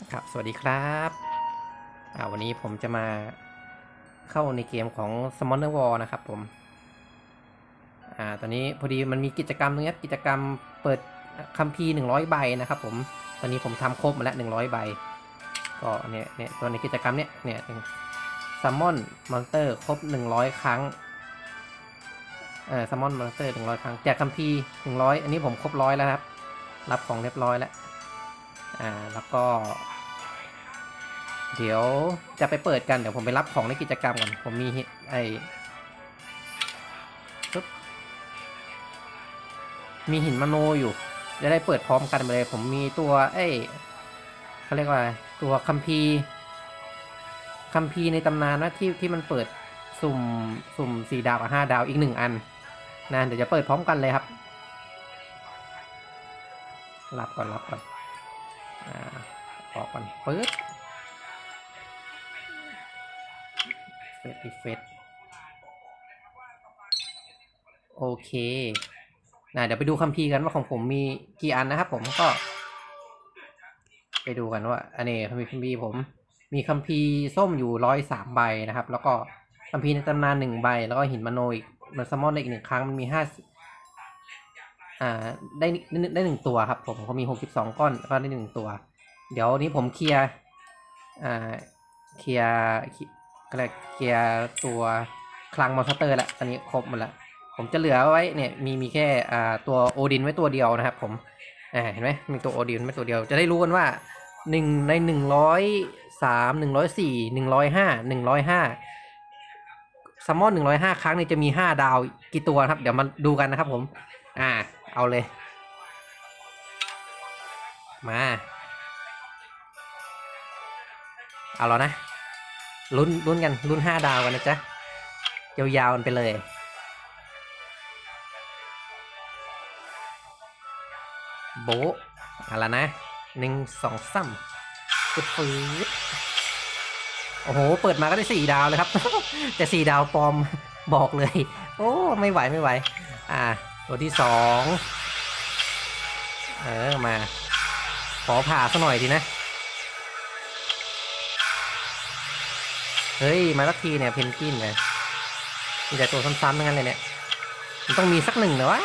ครับ สวัสดีครับอ่าวันนี้ผมจะมาเข้าในเกมของ s m o n e r War นะครับผม อ่า ตอนนี้พอดีมันมีกิจกรรมตรงนี้กิจกรรมเปิดคัมภีร์100 ใบนะครับผม ตอนนี้ผมทำครบมาแล้ว 100 ใบ ก็เนี่ยเนี่ยตัวในกิจกรรมเนี่ยเนี่ยซัมมอนมอนเตอร์ครบ 100 ครั้ง เอ่อซัมมอนมอนเตอร์100 ครั้งแจกคัมภีร์100 อันนี้ผมครบร้อยแล้วครับ รับของเรียบร้อยแล้ว อ่า แล้วก็ เดี๋ยวจะไปเปิดกัน เดี๋ยวผมไปรับของในกิจกรรมก่อน ผมมีไอปึ๊บมีหินมโนอยู่ จะได้เปิดพร้อมกันไปเลย ผมมีตัวเอ้เขาเรียกว่า ตัวคัมภีร์คัมภีร์ในตำนานนะที่ที่มันเปิดสุ่มสุ่มสี่ดาวกับห้าดาวอีกหนึ่งอันนะเดี๋ยวจะเปิดพร้อมกันเลยครับ รับก่อนรับก่อน อ่าออกก่อนปึ๊บ เฟสอีเฟสโอเคนะเดี๋ยวไปดูคัมภีร์กันว่าของผมมีกี่อันนะครับ ผมก็ ไปดูกันว่า อันนี้คัมภีร์ผม มีคัมภีร์ส้มอยู่ร้อยสามใบนะครับ แล้วก็คัมภีร์ในตำนานหนึ่งใบ แล้วก็หินมโนอีกมันซัมอนได้อีกหนึ่งครั้งมันมีห้าอ่าได้ได้ได้หนึ่งตัวครับ ผมเขามีหกสิบสองก้อนก็ได้หนึ่งตัว เดี๋ยวนี้ผมเคลียร์อ่าเคลียร์ ก็เลยเคลียร์ตัวคลังมอนสเตอร์แล้วตอนนี้ครบหมดล้วผมจะเหลือไว้เนี่ยมีมีแค่อ่าตัวโอดินไว้ตัวเดียวนะครับ ผมอ่าเห็นไหมมีตัวโอดินไว้ตัวเดียว จะได้รู้กันว่าหนึ่งในหนึ่งร้อยสามหนึ่งร้อยสี่หนึ่งร้อยห้าหนึ่งร้อยห้าซัมมอนหนึ่งร้อยห้าครั้งนี่จะมีห้าดาวกี่ตัวครับ เดี๋ยวมาดูกันนะครับผม อ่า เอาเลย มา เอาแล้วนะ ลุ้นลุ้นกันลุ้นห้าดาวกันนะจ๊ะยาวๆกันไปเลย โบอาละนะหนึ่งสองสามฟุดฟืดโอ้โห เปิดมาก็ได้สี่ดาวเลยครับ แต่สี่ดาวปลอมบอกเลย โอ้ ไม่ไหวไม่ไหว อ่า ตัวที่สอง เออ มา ขอผ่าซะหน่อยดีนะ เฮ้ย มาสักทีเนี่ยเพนกวินเนี่ยมีแต่ตัวซ้ำๆทั้งนั้นเลยเนี่ย มันต้องมีสักหนึ่งนะวะ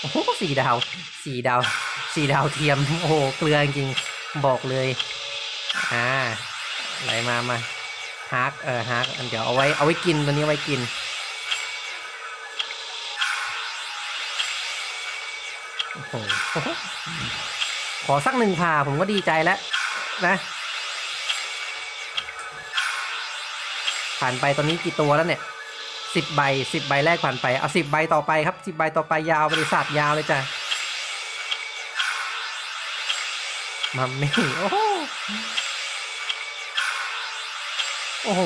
โอ้โหสี่ดาว สี่ดาว สี่ดาวเทียม โอ้โห เกลือจริง บอกเลย อ่า ไหลมามาฮาร์กเออฮาร์กเดี๋ยวเอาไว้ เอาไว้กิน ตัวนี้ไว้กิน โอ้โห ขอสักหนึ่งผ่าผมก็ดีใจแล้วนะ ผ่านไปตอนนี้กี่ตัวแล้วเนี่ยสิบใบสิบใบแรกผ่านไปเอาสิบใบต่อไปครับสิบใบต่อไปยาวบริษัทยาวเลยจ้ะมัมมี่โอ้โหโอ้โห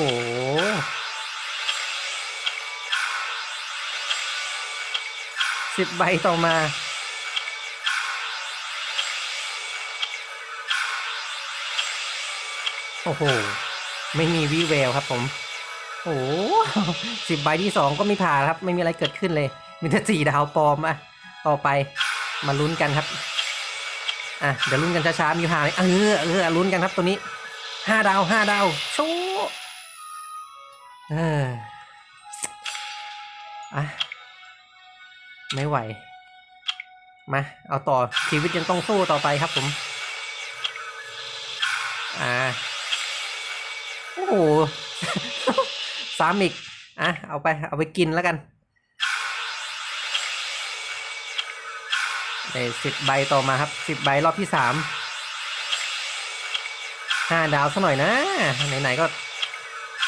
สิบใบต่อมาโอ้โห ไม่มีวิแววครับผม โอ้โหสิบใบที่สองก็ไม่ผ่านครับ ไม่มีอะไรเกิดขึ้นเลย มีแต่สี่ดาวปลอมอะต่อไปมาลุ้นกันครับ อะ เดี๋ยวลุ้นกันช้าๆ มีผ่านไหมเออเออลุ้นกันครับตัวนี้ห้าดาวห้าดาวชว์เอออะไม่ไหว มา เอาต่อชีวิตยังต้องสู้ต่อไปครับผม อ่า โอ้โห สามอีก อะ เอาไป เอาไปกินแล้วกันได้สิบใบต่อมาครับสิบใบรอบที่สามห้าดาวซะหน่อยนะ ไหน ๆ ก็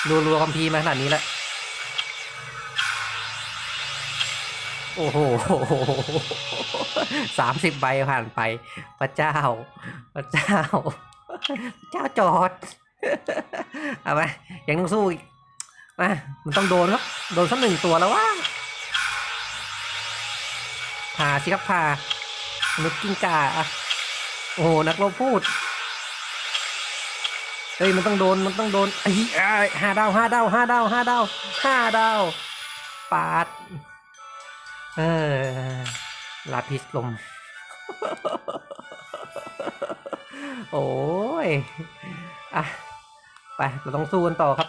รัวๆคัมภีมาขนาดนี้แล้ว โอ้โหสามสิบใบผ่านไป พระเจ้า พระเจ้า พระเจ้าจอด เอาไปยังต้องสู้อีก มามันต้องโดนครับ โดนสักหนึ่งตัวแล้วว่าผ่าสิครับผ่ามนุษย์กิ้งก่าอะโอ้โหนักรบพูดเฮ้ยมันต้องโดนมันต้องโดนไอ้เอ้ห้าดาวห้าดาวห้าดาวห้าดาวห้าดาวปาดเออลาพิสลม โอ้ยอะไปเราต้องสู้กันต่อครับ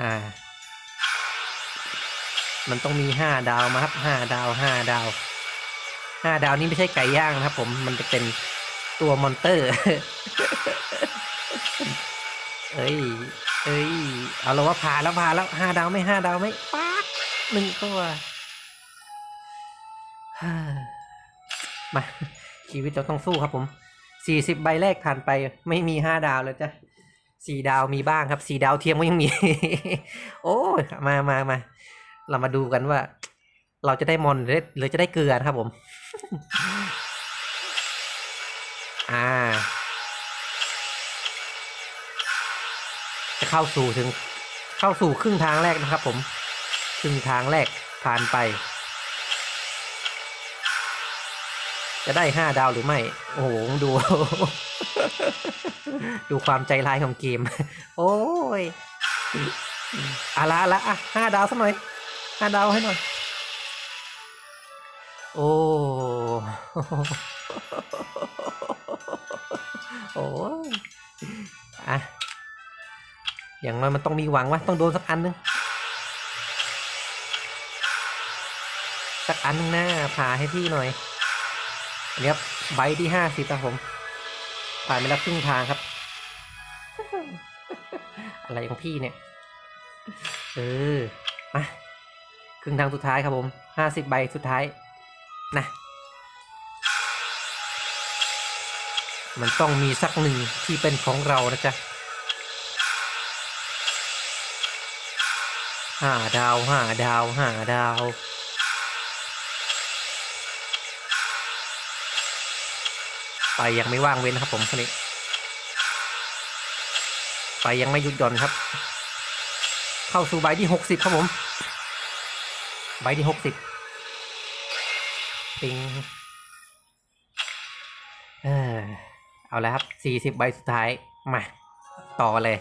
อ่า มันต้องมีห้าดาวมาครับห้าดาวห้าดาวห้าดาวนี่ไม่ใช่ไก่ย่างนะครับผมมันจะเป็นตัวมอนเตอร์ เอ้ย เอ้ย เอาเราว่าผ่านแล้วผ่านแล้วห้าดาวไม่ห้าดาวไหม่ป๊าหนึ่งตัวมาชีวิตเราต้องสู้ครับผมสี่สิบใบแรกผ่านไปไม่มีห้าดาวแล้วจ้ะ สี่ดาวมีบ้างครับสี่ดาวเทียมก็ยังมี โอ้ยมามามาเรามาดูกันว่า เราจะได้มอนหรือจะได้เกลือนครับผม อ่า จะเข้าสู่ถึง เข้าสู่ครึ่งทางแรกนะครับผม ครึ่งทางแรกผ่านไป จะได้ห้าดาวหรือไม่ โอ้โห ดู ดูความใจร้ายของเกม โอ้ยอะละอะละอะห้าดาวสักหน่อยห้าดาวให้หน่อย โอ้โอ้อะอย่างน้อยมันต้องมีหวังวะต้องโดนสักอันนึงสักอันหนึงหน้าผ่าให้พี่หน่อย อันนี้ครับใบที่ห้าสิบครับผม ผ่านไปแล้วครึ่งทางครับ อะไรของพี่เนี่ย เออ มา ครึ่งทางสุดท้ายครับผมห้าสิบใบสุดท้าย นะ มันต้องมีสักหนึ่งที่เป็นของเรานะจ๊ะห้าดาวห้าดาวห้าดาว ไปยังไม่ว่างเว้นนะครับ ผมคนนี้ ไปยังไม่หยุดหย่อนครับ เข้าสู่ใบที่หกสิบครับผม ใบที่หกสิบปิงเออเอาแล้วครับสี่สิบใบสุดท้าย มา ต่อเลย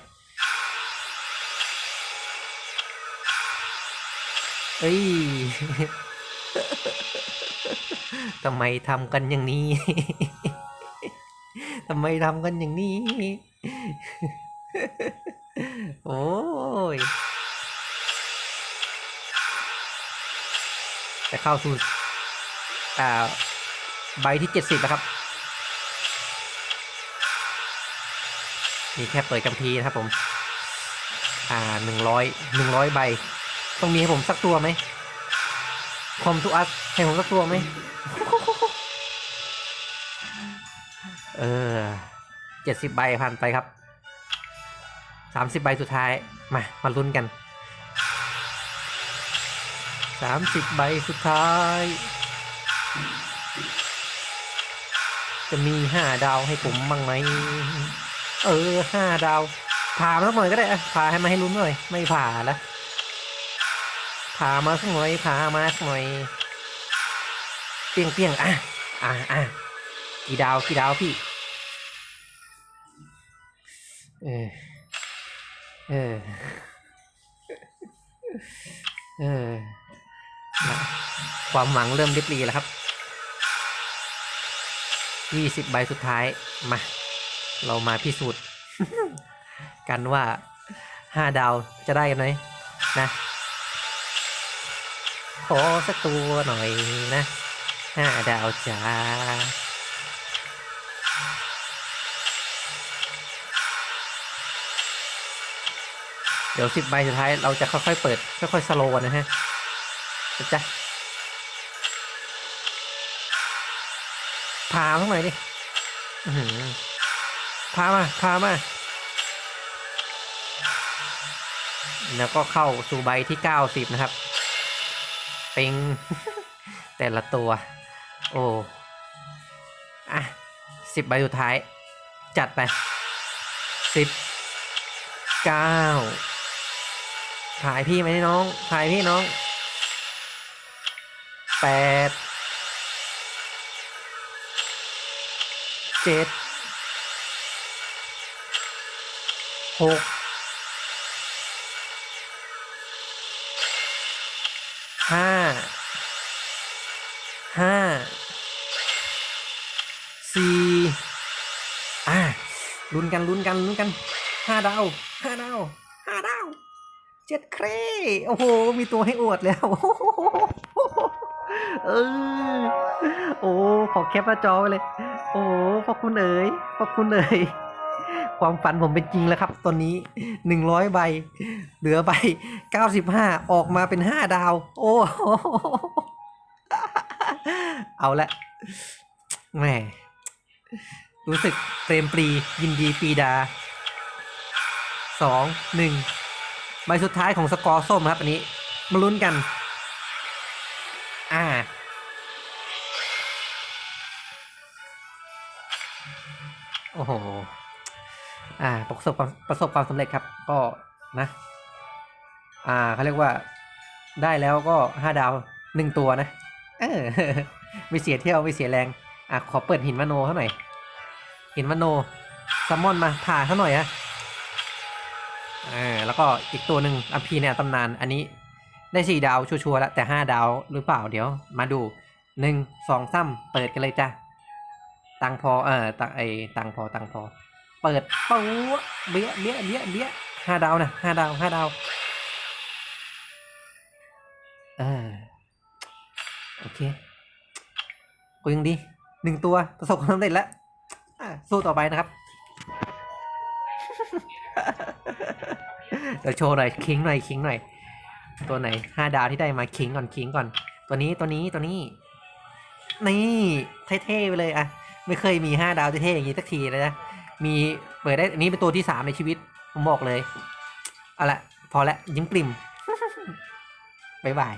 เอ้ยทำไมทำกันอย่างนี้ ทำไมทำกันอย่างนี้ โอ้ยจะเข้าสู่อ่าใบที่เจ็ดสิบนะครับ นี่แค่เปิดกัมพีนะครับผม อ่าหนึ่งร้อยหนึ่งร้อยใบ ต้องมีให้ผมสักตัวไหมคอมทูอัสให้ผมสักตัวไหม เออเจ็ดสิบใบผ่านไปครับสามสิบใบสุดท้าย มา มาลุ้นกันสามสิบใบสุดท้าย จะมีห้าดาวให้ผมบ้างไหม เออห้าดาวผ่ามาสักหน่อยก็ได้ผ่าให้มาให้ลุ้นหน่อย ไม่ผ่าล้วผ่ามาสักหน่อยผ่ามาสักหน่อย เปียงเปียงอะอะอะ กี่ดาวกี่ดาวพี่ เออ เออ เออ ความหวังเริ่มริบรีแล้วครับยี่สิบใบสุดท้าย มา เรามาพิสูจน์กันว่าห้าดาวจะได้กันไหมนะ ขอสักตัวหน่อยนะห้าดาวจ้า เดี๋ยวสิบใบสุดท้ายเราจะค่อยๆเปิด ค่อยๆสโลว์นะฮะจ๊ะพาเข้าหน่อยดิพามา พามา แล้วก็เข้าสู่ใบที่เก้าสิบนะครับเป็งแต่ละตัว โอ้อะสิบใบสุดท้าย จัดไปสิบเก้า ถ่ายพี่ไหมน้อง ถ่ายพี่น้องแปดเจ็ดหกห้าห้าสี่อ่าลุ้นกันลุ้นกันลุ้นกันห้าดาวห้าดาวห้าดาว เจ็ดเครโอ้โห มีตัวให้อวดแล้ว เออ โอ้ ขอแคปหน้าจอไว้เลย โอ้ขอบคุณเอ๋ยขอบคุณเอ๋ยความฝันผมเป็นจริงแล้วครับ ตอนนี้หนึ่งร้อยใบ เหลือใบเก้าสิบห้าออกมาเป็นห้าดาว โอ้ เอาละแหมรู้สึกเปรมปรียินดีปีดาสองหนึ่ง ใบสุดท้ายของสกอร์ส้มครับอันนี้มาลุ้นกัน อ่า โอ้โห อ่า ประสบความประสบความสำเร็จครับ ก็นะ อ่าเขาเรียกว่าได้แล้วก็ห้าดาวหนึ่งตัวนะ เออไม่เสียเที่ยวไม่เสียแรง อะ ขอเปิดหินมโนเขาหน่อย หินมโนซัมมอนมาผ่าเขาหน่อยอะ อ่าแล้วก็อีกตัวหนึ่งอัมพีเนี่ยตำนานอันนี้ได้สี่ดาวชัวร์แล้วแต่ห้าดาวหรือเปล่าเดี๋ยว มาดูหนึ่งสองสามเปิดกันเลยจ้ะตังพอเออตังไอตังพอตังพอ เปิดปุ๊บเบี้ยเบี้ยเบี้ยเบี้ยห้าดาวนะห้าดาวห้าดาวอ่าโอเคกูยังดีหนึ่งตัวประสบความสำเร็จแล้วอะสู้ต่อไปนะครับ เดี๋ยวโชว์หน่อยคิงหน่อยคิงหน่อย ตัวไหนห้าดาวที่ได้มาคิงก่อนคิงก่อน ตัวนี้ตัวนี้ตัวนี้ นี่เท่ๆไปเลยอะไม่เคยมีห้าดาวเท่ๆอย่างนี้สักทีเลยนะมีเปิดได้อันนี้เป็นตัวที่สามในชีวิตผมบอกเลยเอาละพอละยิ้มกลิ่มบ๊ายบาย